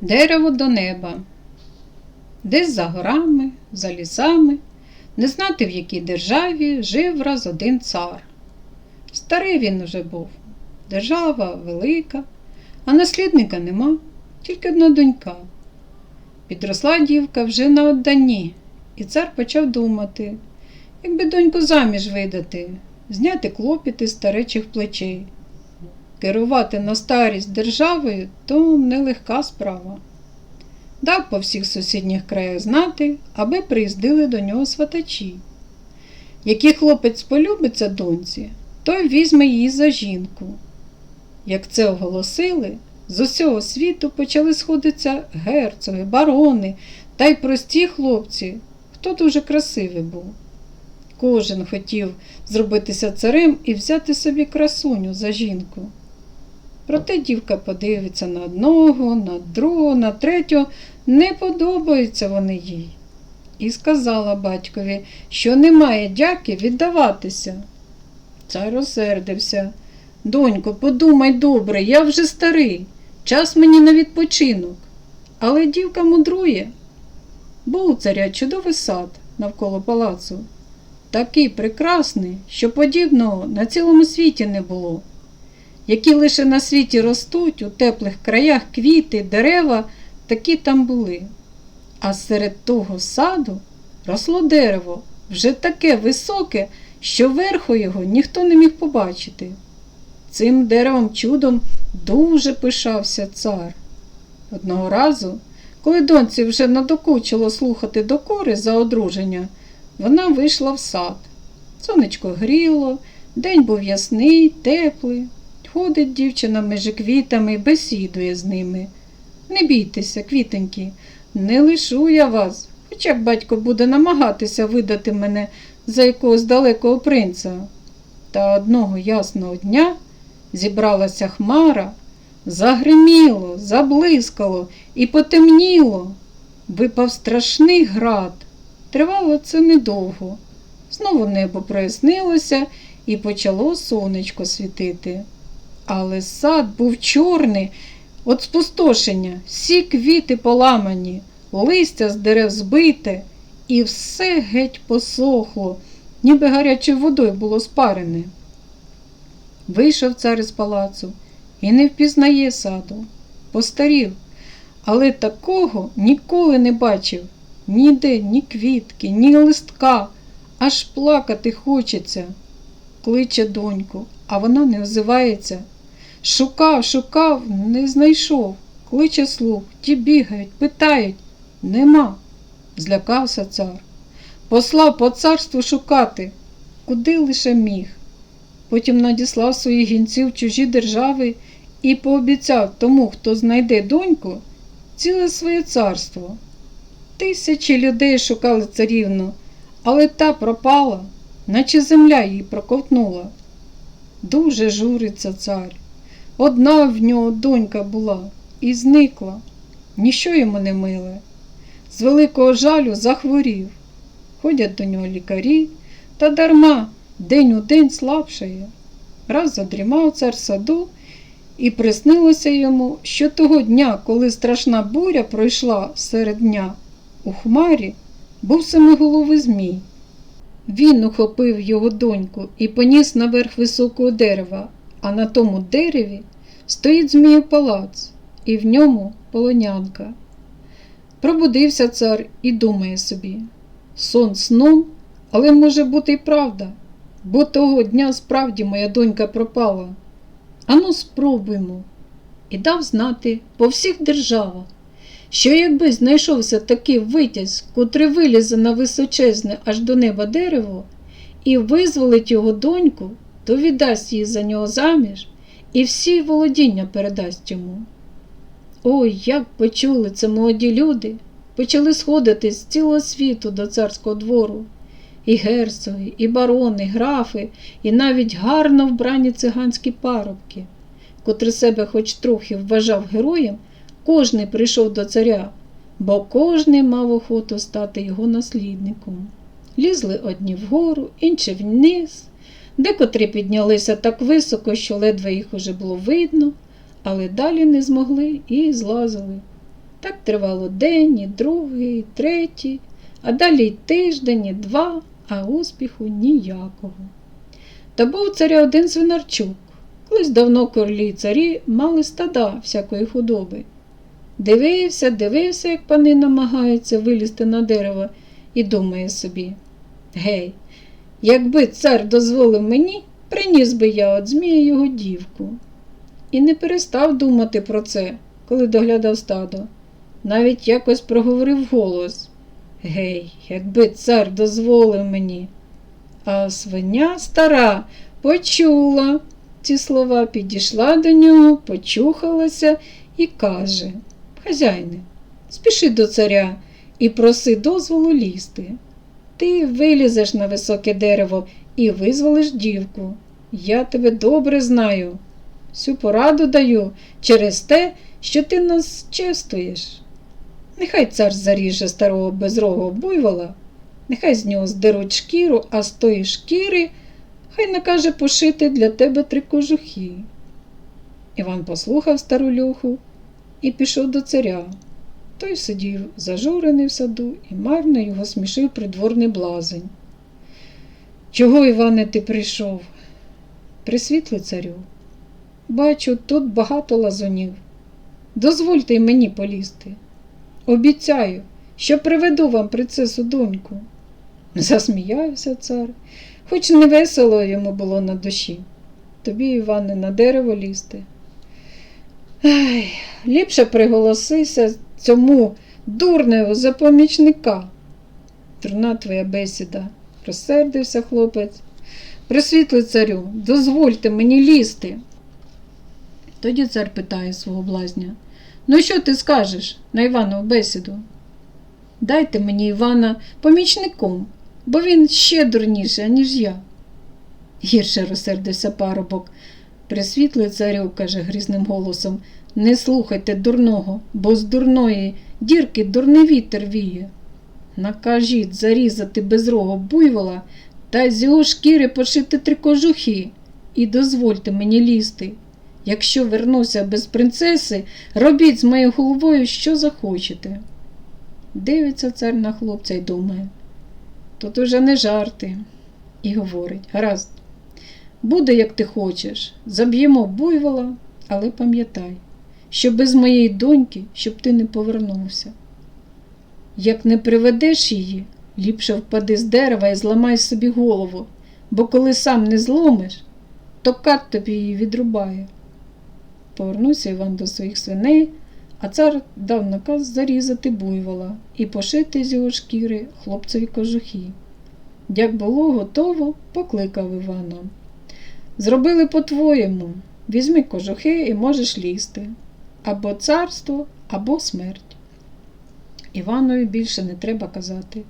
Дерево до неба. Десь за горами, за лісами, не знати в якій державі жив раз один цар. Старий він уже був, держава велика, а наслідника нема, тільки одна донька. Підросла дівка вже на одданні, і цар почав думати, якби доньку заміж видати, зняти клопіти старечих плечей. Керувати на старість державою то нелегка справа. Дав по всіх сусідніх краях знати, аби приїздили до нього сватачі. Який хлопець полюбиться доньці, той візьме її за жінку. Як це оголосили, з усього світу почали сходитися герцоги, барони та й прості хлопці, хто дуже красивий був. Кожен хотів зробитися царем і взяти собі красуню за жінку. Проте дівка подивиться на одного, на другого, на третього, не подобаються вони їй. І сказала батькові, що немає дяки віддаватися. Цар розсердився. Донько, подумай добре, я вже старий, час мені на відпочинок. Але дівка мудрує. Був у царя чудовий сад навколо палацу, такий прекрасний, що подібного на цілому світі не було які лише на світі ростуть у теплих краях квіти, дерева, такі там були. А серед того саду росло дерево, вже таке високе, що верху його ніхто не міг побачити. Цим деревом чудом дуже пишався цар. Одного разу, коли доньці вже надокучило слухати докори за одруження, вона вийшла в сад. Сонечко гріло, день був ясний, теплий. Ходить дівчина між квітами бесідує з ними. Не бійтеся, квітенькі, не лишу я вас, хоча б батько буде намагатися видати мене за якогось далекого принца. Та одного ясного дня зібралася хмара, загриміло, заблискало і потемніло. Випав страшний град. Тривало це недовго. Знову небо прояснилося і почало сонечко світити. Але сад був чорний від спустошення, всі квіти поламані, листя з дерев збите, і все геть посохло, ніби гарячою водою було спарене. Вийшов цар із палацу і не впізнає саду, постарів, але такого ніколи не бачив ніде ні квітки, ні листка, аж плакати хочеться. Кличе доньку, а вона не озивається. Шукав, шукав, не знайшов. Кличе слуг, ті бігають, питають. Нема. Злякався цар. Послав по царству шукати, куди лише міг. Потім надіслав своїх гінців чужі держави і пообіцяв тому, хто знайде доньку, ціле своє царство. Тисячі людей шукали царівну, але та пропала, наче земля її проковтнула. Дуже журиться цар. Одна в нього донька була і зникла, ніщо йому не миле. З великого жалю захворів. Ходять до нього лікарі, та дарма день у день слабшає. Раз задрімав цар саду, і приснилося йому, що того дня, коли страшна буря пройшла серед дня, у хмарі був семиголовий змій. Він ухопив його доньку і поніс наверх високого дерева, а на тому дереві стоїть змію палац, і в ньому полонянка. Пробудився цар і думає собі сон сном, але може бути й правда, бо того дня справді моя донька пропала. Ану, спробуймо. І дав знати по всіх державах, що якби знайшовся такий витязь, котрий вилізе на височезне аж до неба дерево, і визволить його доньку, то віддасть її за нього заміж і всі володіння передасть йому. Ой, як почули це молоді люди, почали сходити з цілого світу до царського двору. І герцоги, і барони, графи, і навіть гарно вбрані циганські парубки, котрий себе хоч трохи вважав героєм, кожний прийшов до царя, бо кожний мав охоту стати його наслідником. Лізли одні вгору, інші вниз, Декотрі піднялися так високо, що ледве їх уже було видно, але далі не змогли і злазили. Так тривало день, і другий, і третій, а далі й тиждень, і два, а успіху ніякого. Та був царя один свинарчук. Колись давно королі царі мали стада всякої худоби. Дивився, дивився, як пани намагаються вилізти на дерево, і думає собі Гей, якби цар дозволив мені, приніс би я от змія його дівку. І не перестав думати про це, коли доглядав стадо. Навіть якось проговорив голос Гей, якби цар дозволив мені. А свиня стара почула ці слова, підійшла до нього, почухалася і каже Хазяйне, спіши до царя і проси дозволу лізти. Ти вилізеш на високе дерево і визволиш дівку. Я тебе добре знаю. Всю пораду даю через те, що ти нас чествуєш. Нехай цар заріже старого безрогого буйвола, нехай з нього здеруть шкіру, а з тої шкіри хай накаже пошити для тебе три кожухи. Іван послухав стару льоху і пішов до царя. Той сидів зажурений в саду і марно його смішив придворний блазень. Чого, Іване, ти прийшов? Присвітлий царю. Бачу, тут багато лазунів. Дозвольте й мені полізти. Обіцяю, що приведу вам принцесу доньку. Засміявся цар, хоч не весело йому було на душі. Тобі, Іване, на дерево лізти. Ай, ліпше приголосися цьому дурневу за помічника. Дурна твоя бесіда, розсердився хлопець. Присвітлий царю, дозвольте мені лізти. Тоді цар питає свого блазня. Ну, що ти скажеш на Іванову бесіду? Дайте мені Івана помічником, бо він ще дурніший, аніж я. Гірше розсердився парубок. Присвітлий царю, каже грізним голосом, не слухайте дурного, бо з дурної дірки дурний вітер віє. Накажіть зарізати безрого буйвола та з його шкіри пошити три кожухи і дозвольте мені лізти. Якщо вернуся без принцеси, робіть з моєю головою, що захочете. Дивиться цар на хлопця і думає, тут уже не жарти, і говорить, гаразд, буде, як ти хочеш, заб'ємо буйвола, але пам'ятай, що без моєї доньки, щоб ти не повернувся. Як не приведеш її, ліпше впади з дерева і зламай собі голову, бо коли сам не зломиш, то кат тобі її відрубає. Повернувся Іван до своїх свиней, а цар дав наказ зарізати буйвола і пошити з його шкіри хлопцеві кожухи. Як було готово, покликав Івана. Зробили по-твоєму, візьми кожухи і можеш лізти. Або царство, або смерть. Іванові більше не треба казати.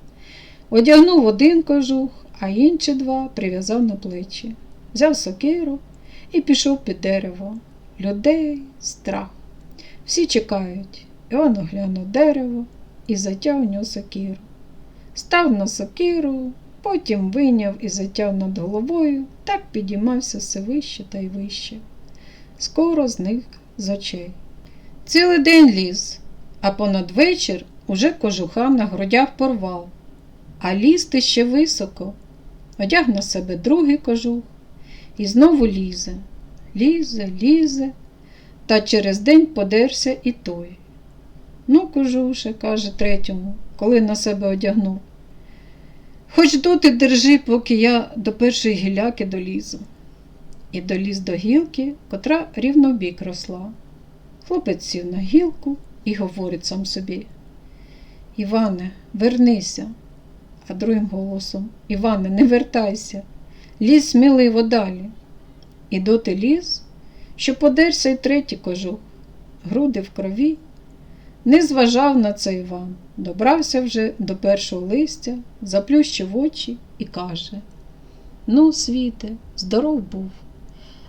Одягнув один кожух, а інші два прив'язав на плечі, взяв сокиру і пішов під дерево. Людей страх. Всі чекають. Іван оглянув дерево і затяв у нього сокиру. Став на сокиру, потім вийняв і затяв над головою, так підіймався все вище та й вище. Скоро зник з очей. Цілий день ліз, а понад вечір уже кожуха на грудях порвав, а лізти ще високо. Одяг на себе другий кожух і знову лізе лізе, лізе, та через день подерся і той. Ну, кожуше, каже третьому, коли на себе одягнув. Хоч доти держи, поки я до першої гіляки долізу. І доліз до гілки, котра рівно в бік росла. Хлопець сів на гілку і говорить сам собі. Іване, вернися, а другим голосом Іване, не вертайся, лізь сміливо далі. І доти ліз, що подерся й третій кожух, груди в крові, не зважав на це Іван, добрався вже до першого листя, заплющив очі і каже: Ну, світе, здоров був.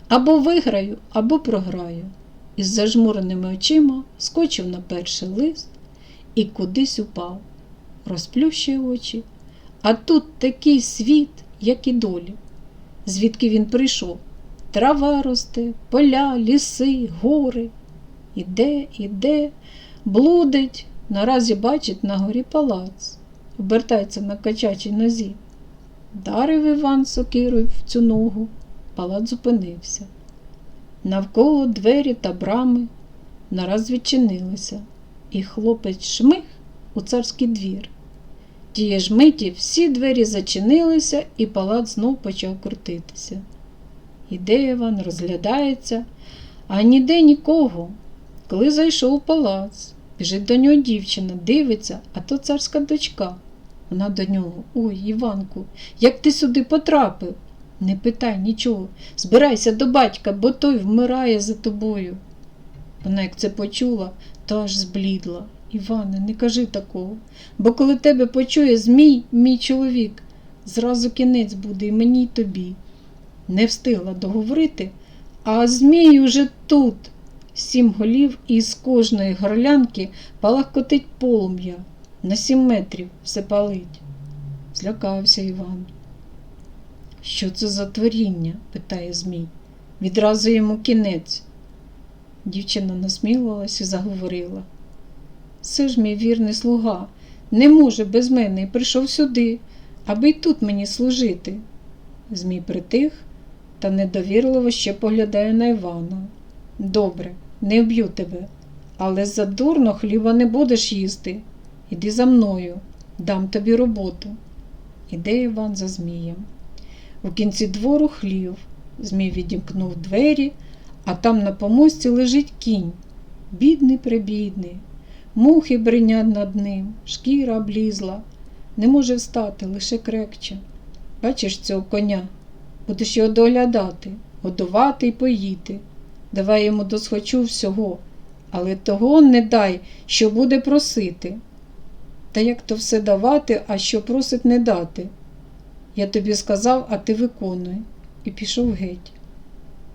Або виграю, або програю. Із зажмуреними очима скочив на перший лист і кудись упав, розплющує очі, а тут такий світ, як і долі, звідки він прийшов. Трава росте, поля, ліси, гори. Іде, іде, блудить, наразі бачить на горі палац, обертається на качачій нозі. Дарив Іван сокирою в цю ногу, палац зупинився. Навколо двері та брами нараз відчинилися, і хлопець шмих у царський двір. Тієї ж миті всі двері зачинилися, і палац знов почав крутитися. Іде Іван, розглядається, а ніде нікого. Коли зайшов у палац, біжить до нього дівчина, дивиться, а то царська дочка. Вона до нього, ой, Іванку, як ти сюди потрапив? Не питай нічого, збирайся до батька, бо той вмирає за тобою. Вона, як це почула, то аж зблідла. Іване, не кажи такого, бо коли тебе почує Змій, мій чоловік, зразу кінець буде і мені, й тобі. Не встигла договорити, а Змій уже тут. Сім голів і з кожної горлянки палахкотить полум'я. На сім метрів все палить. Злякався Іван. Що це за творіння? питає Змій. Відразу йому кінець. Дівчина насмілилась і заговорила. Це ж мій вірний слуга, не може без мене і прийшов сюди, аби й тут мені служити. Змій притих та недовірливо ще поглядає на Івана. Добре, не вб'ю тебе, але за дурно хліба не будеш їсти. Іди за мною, дам тобі роботу. Іде Іван за Змієм. У кінці двору хлів. Змій відімкнув двері, а там на помості лежить кінь. Бідний прибідний. Мухи бринять над ним, шкіра облізла. Не може встати, лише крекче. Бачиш цього коня, будеш його доглядати, годувати і поїти. Давай йому досхочу всього, але того не дай, що буде просити. Та як то все давати, а що просить не дати? Я тобі сказав, а ти виконуй, і пішов геть.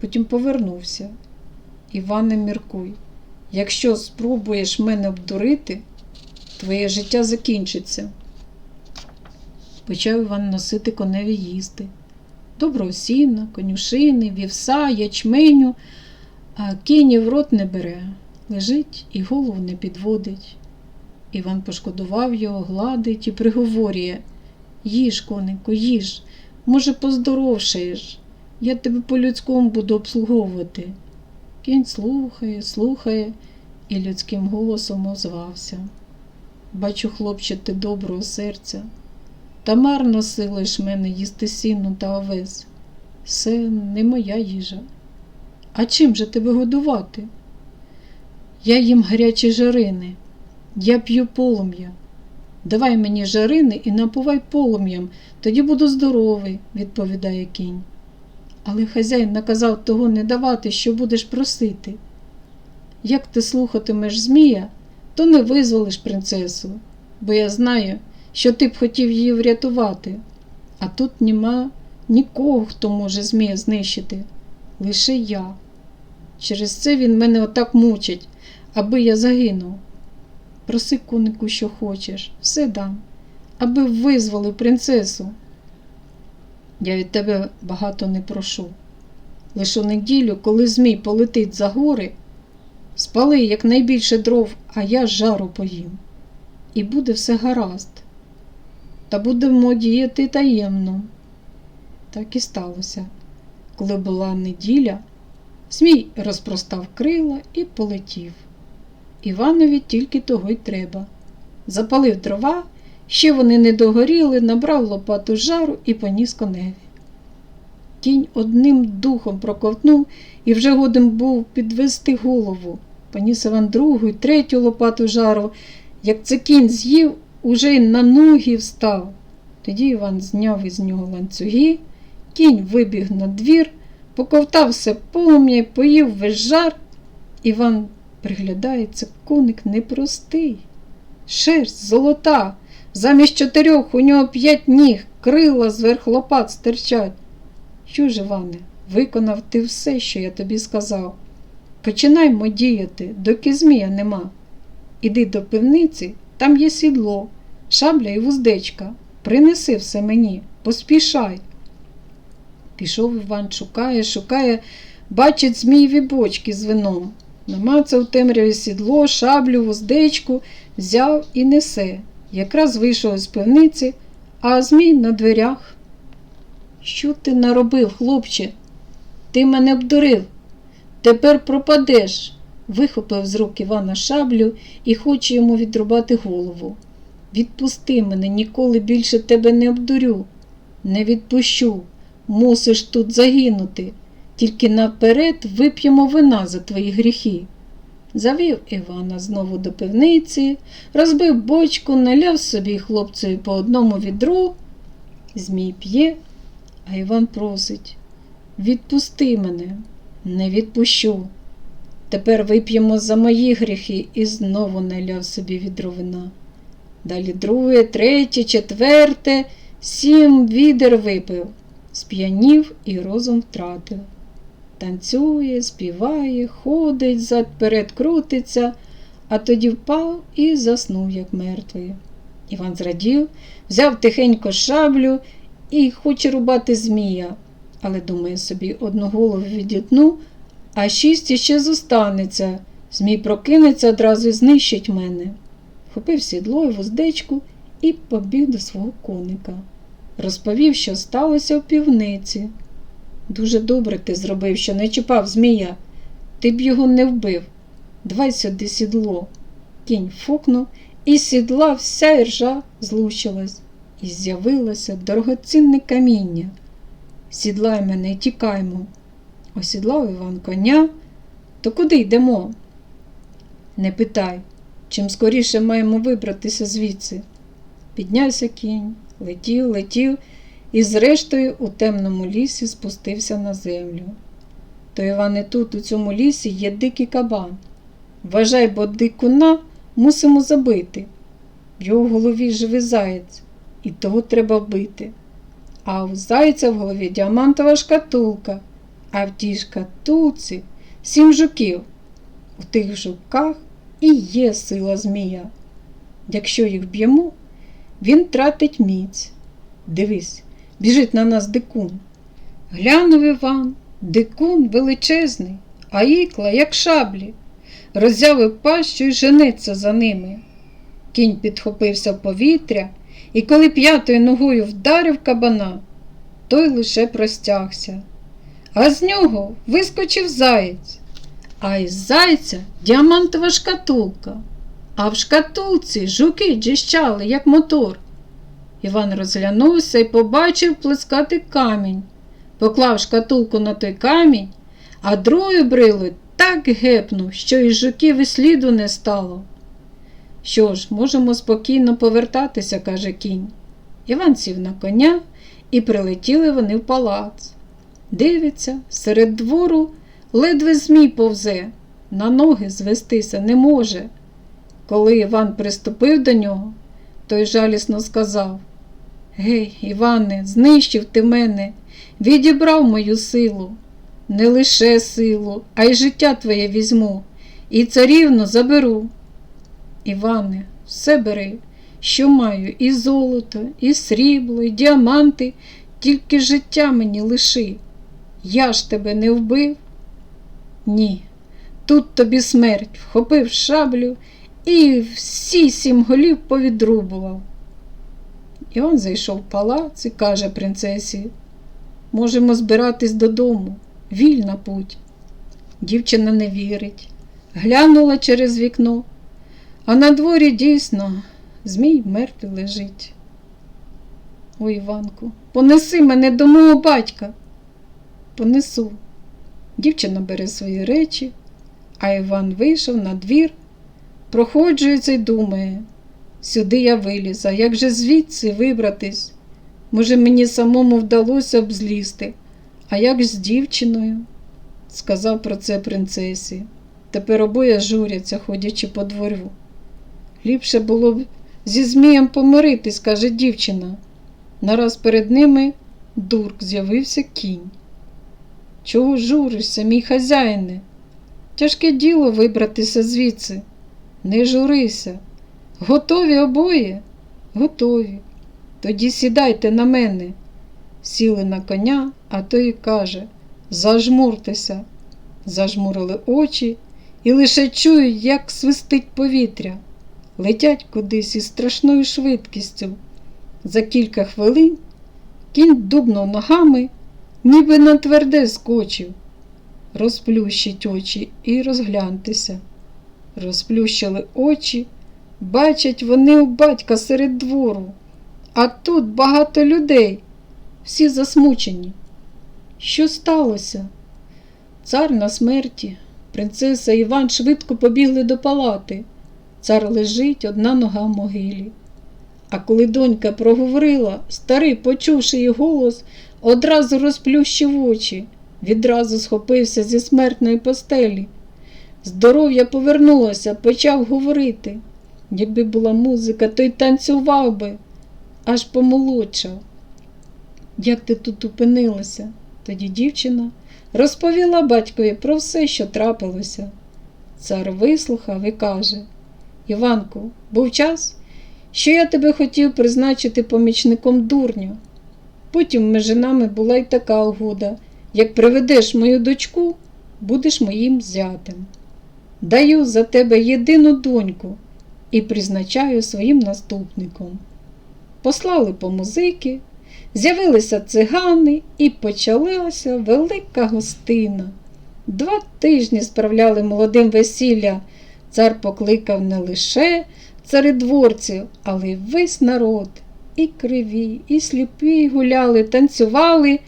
Потім повернувся. Іване, міркуй, якщо спробуєш мене обдурити, твоє життя закінчиться. Почав Іван носити коневі їсти. Доброго сіна, конюшини, вівса, ячменю, а кіні в рот не бере, лежить і голову не підводить. Іван пошкодував його, гладить і приговорює Їж, конику, їж, може, поздоровшаєш. Я тебе по-людському буду обслуговувати. Кінь слухає, слухає і людським голосом озвався. Бачу, хлопче, ти доброго серця. Та марно силиш мене їсти сіну та овес. Це не моя їжа. А чим же тебе годувати? Я їм гарячі жарини, я п'ю полум'я. Давай мені жарини і напувай полум'ям, тоді буду здоровий, відповідає кінь. Але хазяїн наказав того не давати, що будеш просити. Як ти слухатимеш Змія, то не визволиш принцесу, бо я знаю, що ти б хотів її врятувати, а тут нема нікого, хто може Змія знищити, лише я. Через це він мене отак мучить, аби я загинув. Проси конику, що хочеш, все дам, аби визволив принцесу. Я від тебе багато не прошу. Лише у неділю, коли Змій полетить за гори, спали якнайбільше дров, а я жару поїм. І буде все гаразд. Та будемо діяти таємно. Так і сталося. Коли була неділя, Змій розпростав крила і полетів. Іванові тільки того й треба. Запалив дрова, ще вони не догоріли, набрав лопату жару і поніс коневі. Кінь одним духом проковтнув і вже годен був підвести голову. Поніс Іван другу й третю лопату жару. Як це кінь з'їв, уже й на ноги встав. Тоді Іван зняв із нього ланцюги, кінь вибіг на двір, поковтав все полум'я й поїв весь жар. Іван приглядається, коник непростий. Шерсть золота, замість чотирьох у нього п'ять ніг, крила зверх лопат стирчать. Що ж, Іване, виконав ти все, що я тобі сказав. Починаймо діяти, доки змія нема. Іди до пивниці, там є сідло, шабля і вуздечка. Принеси все мені, поспішай. Пішов Іван, шукає, шукає, бачить змієві бочки з вином. Намацав темряві сідло, шаблю, вуздечку, взяв і несе. Якраз вийшов з пивниці, а змій на дверях. Що ти наробив, хлопче? Ти мене обдурив. Тепер пропадеш. Вихопив з рук Івана шаблю і хоче йому відрубати голову. Відпусти мене, ніколи більше тебе не обдурю. Не відпущу. Мусиш тут загинути. Тільки наперед вип'ємо вина за твої гріхи. Завів Івана знову до пивниці, розбив бочку, наляв собі хлопцеві по одному відру. Змій п'є, а Іван просить Відпусти мене, не відпущу. Тепер вип'ємо за мої гріхи і знову наляв собі відро вина. Далі друге, третє, четверте, сім відер випив, сп'янів і розум втратив. Танцює, співає, ходить, зад перед крутиться, а тоді впав і заснув, як мертвий. Іван зрадів, взяв тихенько шаблю і хоче рубати змія, але думає собі одну голову відітну, а шість іще зостанеться. Змій прокинеться одразу і знищить мене. Хопив сідло і вуздечку і побіг до свого коника. Розповів, що сталося в півниці. Дуже добре ти зробив, що не чіпав змія. Ти б його не вбив. Давай сюди сідло. Кінь фукнув, і сідла вся іржа злучилась, і з'явилося дорогоцінне каміння. Сідлай мене і тікаймо. Осідлав Іван коня. То куди йдемо? Не питай, чим скоріше маємо вибратися звідси. Піднявся кінь, летів, летів і, зрештою, у темному лісі спустився на землю. То Іване тут, у цьому лісі, є дикий кабан. Вважай, бо дикуна мусимо забити. В його голові живий заєць, і того треба вбити. А у зайця в голові діамантова шкатулка, а в тій шкатулці сім жуків. У тих жуках і є сила змія. Якщо їх б'ємо, він тратить міць. Дивись, біжить на нас дикун. Глянув Іван, дикун величезний, а ікла, як шаблі, роззявив пащу і женеться за ними. Кінь підхопився в повітря, і коли п'ятою ногою вдарив кабана, той лише простягся. А з нього вискочив заєць, а із зайця діамантова шкатулка, а в шкатулці жуки джищали, як мотор. Іван розглянувся і побачив плескати камінь, поклав шкатулку на той камінь, а другою брилою так гепнув, що із жуків і сліду не стало. Що ж, можемо спокійно повертатися, каже кінь. Іван сів на коня і прилетіли вони в палац. Дивиться, серед двору ледве змій повзе, на ноги звестися не може. Коли Іван приступив до нього, той жалісно сказав Гей, Іване, знищив ти мене, відібрав мою силу, не лише силу, а й життя твоє візьму, і царівну заберу. Іване, все бери, що маю, і золото, і срібло, і діаманти, тільки життя мені лиши. Я ж тебе не вбив? Ні. Тут тобі смерть вхопив шаблю і всі сім голів повідрубував. Іван зайшов в палац і каже принцесі, можемо збиратись додому, вільна путь. Дівчина не вірить, глянула через вікно, а на дворі дійсно змій мертвий лежить. Ой, Іванку, понеси мене до мого батька. Понесу. Дівчина бере свої речі, а Іван вийшов на двір, проходжується й думає. Сюди я виліз, як же звідси вибратись? Може, мені самому вдалося б злізти, а як з дівчиною? Сказав про це принцесі. Тепер обоє журяться, ходячи по двору. Ліпше було б зі Змієм помиритись, каже дівчина. Нараз перед ними дурк з'явився кінь. Чого журишся, мій хазяїне? Тяжке діло вибратися звідси. Не журися. Готові обоє? Готові. Тоді сідайте на мене. Сіли на коня, а той каже Зажмуртеся. Зажмурили очі і лише чую, як свистить повітря, летять кудись із страшною швидкістю. За кілька хвилин кінь дубнув ногами, ніби на тверде скочив. Розплющить очі і розгляньтеся. Розплющили очі, бачать вони у батька серед двору, а тут багато людей, всі засмучені. Що сталося? Цар на смерті, принцеса Іван швидко побігли до палати. Цар лежить, одна нога в могилі. А коли донька проговорила, старий, почувши її голос, одразу розплющив очі, відразу схопився зі смертної постелі. Здоров'я повернулося, почав говорити. Якби була музика, то й танцював би, аж помолодшав. Як ти тут опинилася? Тоді дівчина розповіла батькові про все, що трапилося. Цар вислухав і каже Іванку, був час, що я тебе хотів призначити помічником дурню. Потім між нами була й така угода як приведеш мою дочку, будеш моїм зятем. Даю за тебе єдину доньку і призначаю своїм наступником. Послали по музики, з'явилися цигани і почалася велика гостина. Два тижні справляли молодим весілля. Цар покликав не лише царедворців, але й весь народ. І криві, і сліпі гуляли, танцювали.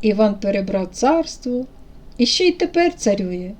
Іван перебрав царство і ще й тепер царює.